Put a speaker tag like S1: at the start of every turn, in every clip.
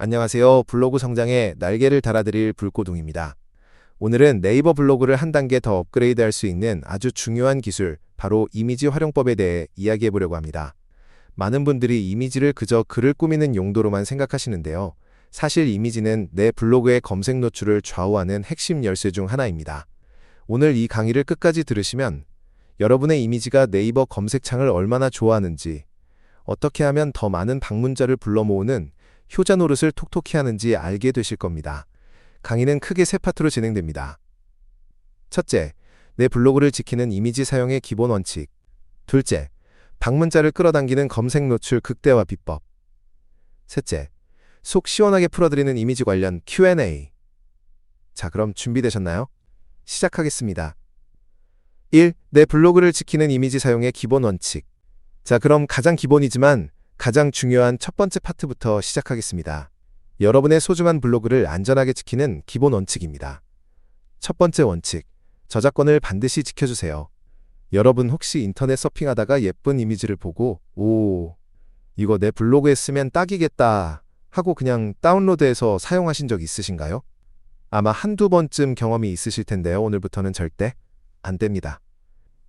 S1: 안녕하세요. 블로그 성장에 날개를 달아드릴 불고둥입니다. 오늘은 네이버 블로그를 한 단계 더 업그레이드 할 수 있는 아주 중요한 기술, 바로 이미지 활용법에 대해 이야기해 보려고 합니다. 많은 분들이 이미지를 그저 글을 꾸미는 용도로만 생각하시는데요. 사실 이미지는 내 블로그의 검색 노출을 좌우하는 핵심 열쇠 중 하나입니다. 오늘 이 강의를 끝까지 들으시면 여러분의 이미지가 네이버 검색창을 얼마나 좋아하는지, 어떻게 하면 더 많은 방문자를 불러 모으는 효자 노릇을 톡톡히 하는지 알게 되실 겁니다. 강의는 크게 세 파트로 진행됩니다. 첫째, 내 블로그를 지키는 이미지 사용의 기본 원칙. 둘째, 방문자를 끌어당기는 검색 노출 극대화 비법. 셋째, 속 시원하게 풀어드리는 이미지 관련 Q&A. 자, 그럼 준비되셨나요? 시작하겠습니다. 1. 내 블로그를 지키는 이미지 사용의 기본 원칙. 자, 그럼 가장 기본이지만 가장 중요한 첫 번째 파트부터 시작하겠습니다. 여러분의 소중한 블로그를 안전하게 지키는 기본 원칙입니다. 첫 번째 원칙, 저작권을 반드시 지켜주세요. 여러분 혹시 인터넷 서핑하다가 예쁜 이미지를 보고 오, 이거 내 블로그에 쓰면 딱이겠다 하고 그냥 다운로드해서 사용하신 적 있으신가요? 아마 한두 번쯤 경험이 있으실 텐데요. 오늘부터는 절대 안 됩니다.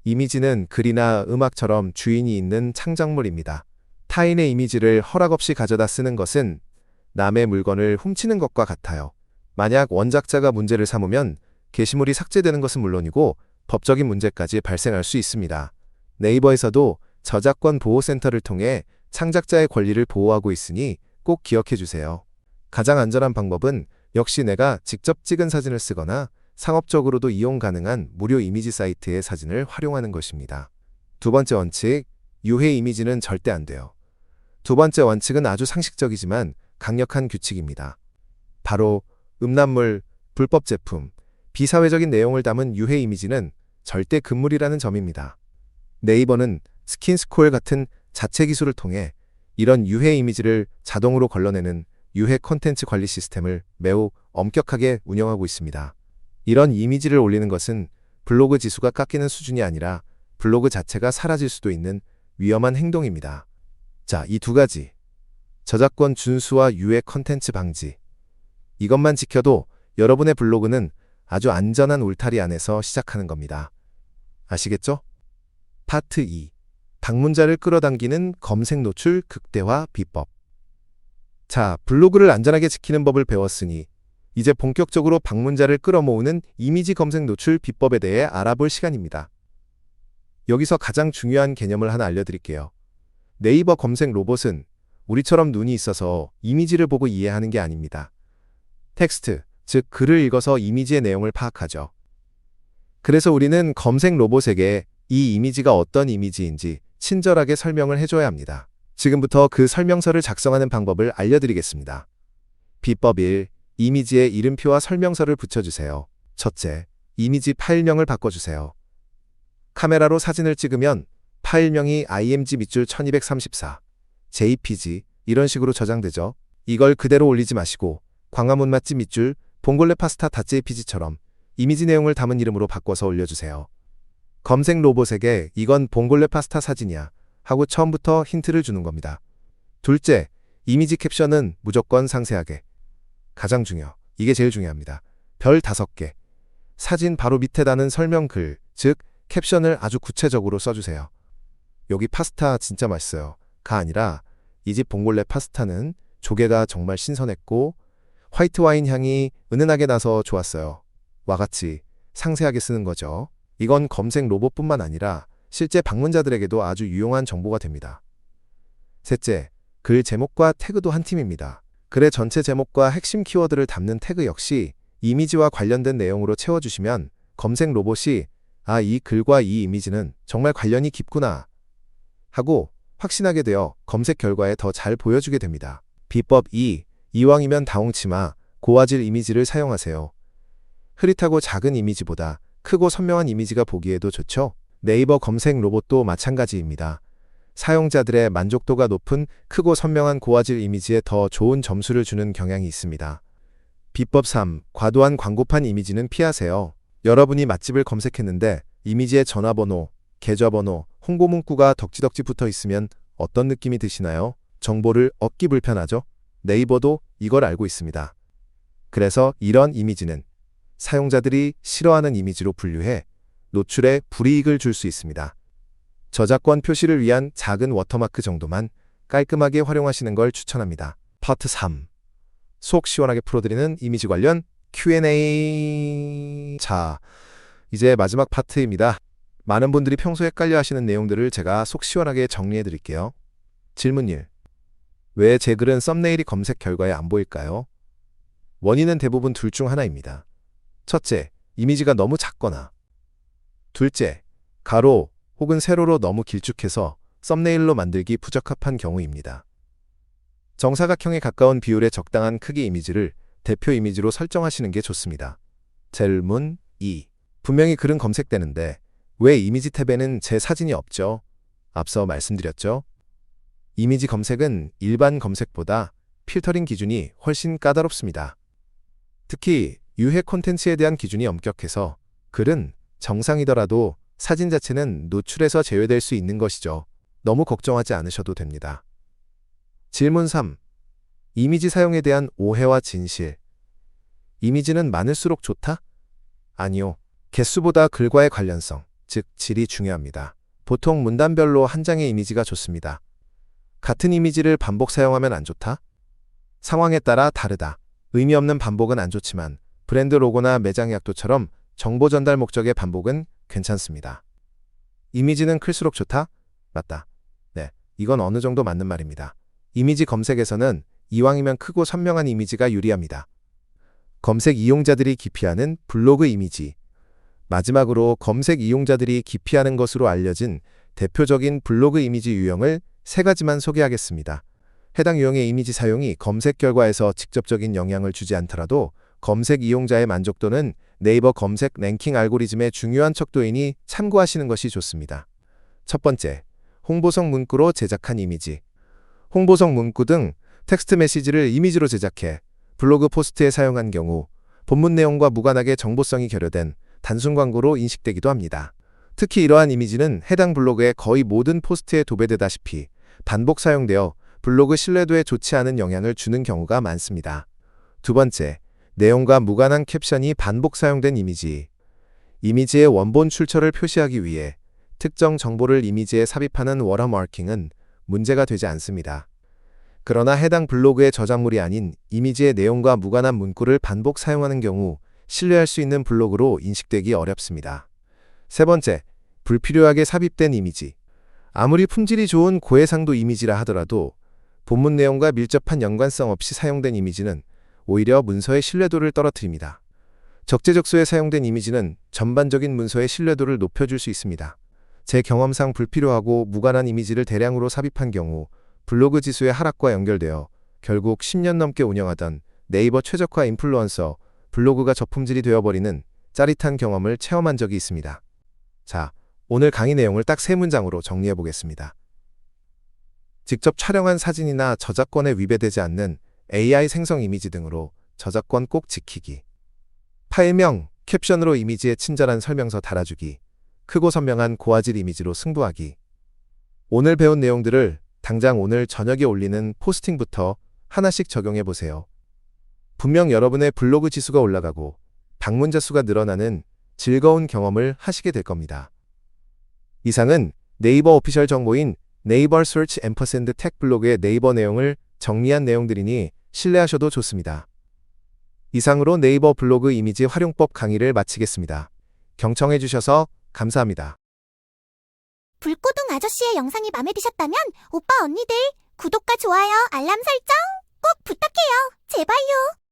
S1: 이미지는 글이나 음악처럼 주인이 있는 창작물입니다. 타인의 이미지를 허락 없이 가져다 쓰는 것은 남의 물건을 훔치는 것과 같아요. 만약 원작자가 문제를 삼으면 게시물이 삭제되는 것은 물론이고 법적인 문제까지 발생할 수 있습니다. 네이버에서도 저작권 보호센터를 통해 창작자의 권리를 보호하고 있으니 꼭 기억해 주세요. 가장 안전한 방법은 역시 내가 직접 찍은 사진을 쓰거나 상업적으로도 이용 가능한 무료 이미지 사이트의 사진을 활용하는 것입니다. 두 번째 원칙, 유해 이미지는 절대 안 돼요. 두 번째 원칙은 아주 상식적이지만 강력한 규칙입니다. 바로 음란물, 불법 제품, 비사회적인 내용을 담은 유해 이미지는 절대 금물이라는 점입니다. 네이버는 스킨스코일 같은 자체 기술을 통해 이런 유해 이미지를 자동으로 걸러내는 유해 콘텐츠 관리 시스템을 매우 엄격하게 운영하고 있습니다. 이런 이미지를 올리는 것은 블로그 지수가 깎이는 수준이 아니라 블로그 자체가 사라질 수도 있는 위험한 행동입니다. 자, 이 두 가지. 저작권 준수와 유해 컨텐츠 방지. 이것만 지켜도 여러분의 블로그는 아주 안전한 울타리 안에서 시작하는 겁니다. 아시겠죠? 파트 2. 방문자를 끌어당기는 검색 노출 극대화 비법. 자, 블로그를 안전하게 지키는 법을 배웠으니 이제 본격적으로 방문자를 끌어모으는 이미지 검색 노출 비법에 대해 알아볼 시간입니다. 여기서 가장 중요한 개념을 하나 알려드릴게요. 네이버 검색 로봇은 우리처럼 눈이 있어서 이미지를 보고 이해하는 게 아닙니다. 텍스트, 즉 글을 읽어서 이미지의 내용을 파악하죠. 그래서 우리는 검색 로봇에게 이 이미지가 어떤 이미지인지 친절하게 설명을 해줘야 합니다. 지금부터 그 설명서를 작성하는 방법을 알려드리겠습니다. 비법 1. 이미지에 이름표와 설명서를 붙여주세요. 첫째, 이미지 파일명을 바꿔주세요. 카메라로 사진을 찍으면 파일명이 img 밑줄 1234, jpg 이런 식으로 저장되죠. 이걸 그대로 올리지 마시고 광화문 맛집 밑줄 봉골레 파스타 닷jpg처럼 이미지 내용을 담은 이름으로 바꿔서 올려주세요. 검색 로봇에게 이건 봉골레 파스타 사진이야 하고 처음부터 힌트를 주는 겁니다. 둘째, 이미지 캡션은 무조건 상세하게. 가장 중요. 이게 제일 중요합니다. 별 5개. 사진 바로 밑에 다는 설명 글, 즉 캡션을 아주 구체적으로 써주세요. 여기 파스타 진짜 맛있어요. 가 아니라 이 집 봉골레 파스타는 조개가 정말 신선했고 화이트 와인 향이 은은하게 나서 좋았어요. 와 같이 상세하게 쓰는 거죠. 이건 검색 로봇뿐만 아니라 실제 방문자들에게도 아주 유용한 정보가 됩니다. 셋째, 글 제목과 태그도 한 팀입니다. 글의 전체 제목과 핵심 키워드를 담는 태그 역시 이미지와 관련된 내용으로 채워주시면 검색 로봇이 아, 이 글과 이 이미지는 정말 관련이 깊구나 하고 확신하게 되어 검색 결과에 더 잘 보여주게 됩니다. 비법 2. 이왕이면 다홍치마, 고화질 이미지를 사용하세요. 흐릿하고 작은 이미지보다 크고 선명한 이미지가 보기에도 좋죠? 네이버 검색 로봇도 마찬가지입니다. 사용자들의 만족도가 높은 크고 선명한 고화질 이미지에 더 좋은 점수를 주는 경향이 있습니다. 비법 3. 과도한 광고판 이미지는 피하세요. 여러분이 맛집을 검색했는데 이미지에 전화번호, 계좌번호, 홍보 문구가 덕지덕지 붙어 있으면 어떤 느낌이 드시나요? 정보를 얻기 불편하죠? 네이버도 이걸 알고 있습니다. 그래서 이런 이미지는 사용자들이 싫어하는 이미지로 분류해 노출에 불이익을 줄 수 있습니다. 저작권 표시를 위한 작은 워터마크 정도만 깔끔하게 활용하시는 걸 추천합니다. 파트 3. 속 시원하게 풀어드리는 이미지 관련 Q&A. 자, 이제 마지막 파트입니다. 많은 분들이 평소에 헷갈려 하시는 내용들을 제가 속 시원하게 정리해 드릴게요. 질문 1. 왜 제 글은 썸네일이 검색 결과에 안 보일까요? 원인은 대부분 둘 중 하나입니다. 첫째, 이미지가 너무 작거나. 둘째, 가로 혹은 세로로 너무 길쭉해서 썸네일로 만들기 부적합한 경우입니다. 정사각형에 가까운 비율의 적당한 크기 이미지를 대표 이미지로 설정하시는 게 좋습니다. 질문 2. 분명히 글은 검색되는데 왜 이미지 탭에는 제 사진이 없죠? 앞서 말씀드렸죠? 이미지 검색은 일반 검색보다 필터링 기준이 훨씬 까다롭습니다. 특히 유해 콘텐츠에 대한 기준이 엄격해서 글은 정상이더라도 사진 자체는 노출에서 제외될 수 있는 것이죠. 너무 걱정하지 않으셔도 됩니다. 질문 3. 이미지 사용에 대한 오해와 진실. 이미지는 많을수록 좋다? 아니요. 개수보다 글과의 관련성, 즉 질이 중요합니다. 보통 문단별로 한 장의 이미지가 좋습니다. 같은 이미지를 반복 사용하면 안 좋다? 상황에 따라 다르다. 의미 없는 반복은 안 좋지만 브랜드 로고나 매장 약도처럼 정보 전달 목적의 반복은 괜찮습니다. 이미지는 클수록 좋다? 맞다. 네, 이건 어느 정도 맞는 말입니다. 이미지 검색에서는 이왕이면 크고 선명한 이미지가 유리합니다. 검색 이용자들이 기피하는 블로그 이미지. 마지막으로 검색 이용자들이 기피하는 것으로 알려진 대표적인 블로그 이미지 유형을 세 가지만 소개하겠습니다. 해당 유형의 이미지 사용이 검색 결과에서 직접적인 영향을 주지 않더라도 검색 이용자의 만족도는 네이버 검색 랭킹 알고리즘의 중요한 척도이니 참고하시는 것이 좋습니다. 첫 번째, 홍보성 문구로 제작한 이미지. 홍보성 문구 등 텍스트 메시지를 이미지로 제작해 블로그 포스트에 사용한 경우 본문 내용과 무관하게 정보성이 결여된 단순 광고로 인식되기도 합니다. 특히 이러한 이미지는 해당 블로그의 거의 모든 포스트에 도배되다시피 반복 사용되어 블로그 신뢰도에 좋지 않은 영향을 주는 경우가 많습니다. 두 번째, 내용과 무관한 캡션이 반복 사용된 이미지. 이미지의 원본 출처를 표시하기 위해 특정 정보를 이미지에 삽입하는 워터마킹은 문제가 되지 않습니다. 그러나 해당 블로그의 저작물이 아닌 이미지의 내용과 무관한 문구를 반복 사용하는 경우 신뢰할 수 있는 블로그로 인식되기 어렵습니다. 세 번째, 불필요하게 삽입된 이미지. 아무리 품질이 좋은 고해상도 이미지라 하더라도 본문 내용과 밀접한 연관성 없이 사용된 이미지는 오히려 문서의 신뢰도를 떨어뜨립니다. 적재적소에 사용된 이미지는 전반적인 문서의 신뢰도를 높여줄 수 있습니다. 제 경험상 불필요하고 무관한 이미지를 대량으로 삽입한 경우 블로그 지수의 하락과 연결되어 결국 10년 넘게 운영하던 네이버 최적화 인플루언서 블로그가 저품질이 되어버리는 짜릿한 경험을 체험한 적이 있습니다. 자, 오늘 강의 내용을 딱 세 문장으로 정리해 보겠습니다. 직접 촬영한 사진이나 저작권에 위배되지 않는 AI 생성 이미지 등으로 저작권 꼭 지키기. 파일명, 캡션으로 이미지에 친절한 설명서 달아주기. 크고 선명한 고화질 이미지로 승부하기. 오늘 배운 내용들을 당장 오늘 저녁에 올리는 포스팅부터 하나씩 적용해 보세요. 분명 여러분의 블로그 지수가 올라가고 방문자 수가 늘어나는 즐거운 경험을 하시게 될 겁니다. 이상은 네이버 오피셜 정보인 네이버 서치 앰퍼샌드 텍 블로그의 네이버 내용을 정리한 내용들이니 신뢰하셔도 좋습니다. 이상으로 네이버 블로그 이미지 활용법 강의를 마치겠습니다. 경청해 주셔서 감사합니다.
S2: 불꽃동 아저씨의 영상이 마음에 드셨다면 오빠 언니들 구독과 좋아요 알람 설정 꼭 부탁해요. 제발요.